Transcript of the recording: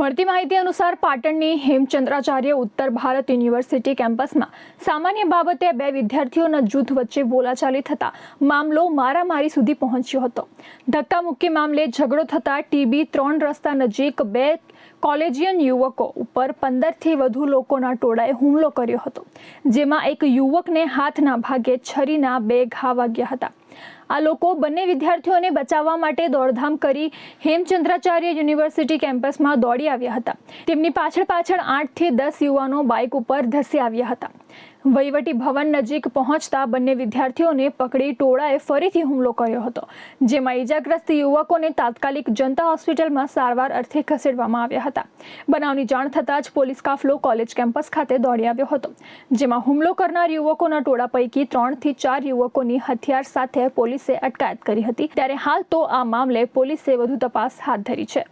મળતી માહિતી અનુસાર પાટણની હેમચંદ્રાચાર્ય ઉત્તર ભારત યુનિવર્સિટી કેમ્પસમાં સામાન્ય બાબતે બે વિદ્યાર્થીઓના જૂથ વચ્ચે બોલાચાલી થતા મામલો મારામારી સુધી પહોંચ્યો હતો. ધક્કામુક્કી મામલે ઝઘડો થતા ટીબી ત્રણ રસ્તા નજીક બે કોલેજિયન યુવકો ઉપર પંદરથી વધુ લોકોના ટોળાએ હુમલો કર્યો હતો, જેમાં એક યુવકને હાથના ભાગે છરીના બે ઘા વાગ્યા હતા. આ લોકો બંને વિદ્યાર્થીઓને બચાવવા માટે દોડધામ કરી હેમચંદ્રાચાર્ય યુનિવર્સિટી કેમ્પસમાં દોડી આવ્યા હતા. તેમની પાછળ પાછળ આઠથી દસ યુવાનો બાઇક ઉપર ધસી આવ્યા હતા. વહીવટી ભવન નજીક પહોંચતા બંને વિદ્યાર્થીઓને પકડી ટોળાએ ફરીથી હુમલો કર્યો હતો, જેમાં ઈજાગ્રસ્ત યુવકોને તાત્કાલિક જનતા હોસ્પિટલમાં સારવાર અર્થે ખસેડવામાં આવ્યા હતા. બનાવની જાણ થતાં જ પોલીસ કાફલો કોલેજ કેમ્પસ ખાતે દોડી આવ્યો હતો, જેમાં હુમલો કરનાર યુવકોના ટોળા પૈકી ત્રણથી ચાર યુવકોની હથિયાર સાથે પોલીસે અટકાયત કરી હતી. ત્યારે હાલ તો આ મામલે પોલીસે વધુ તપાસ હાથ ધરી છે.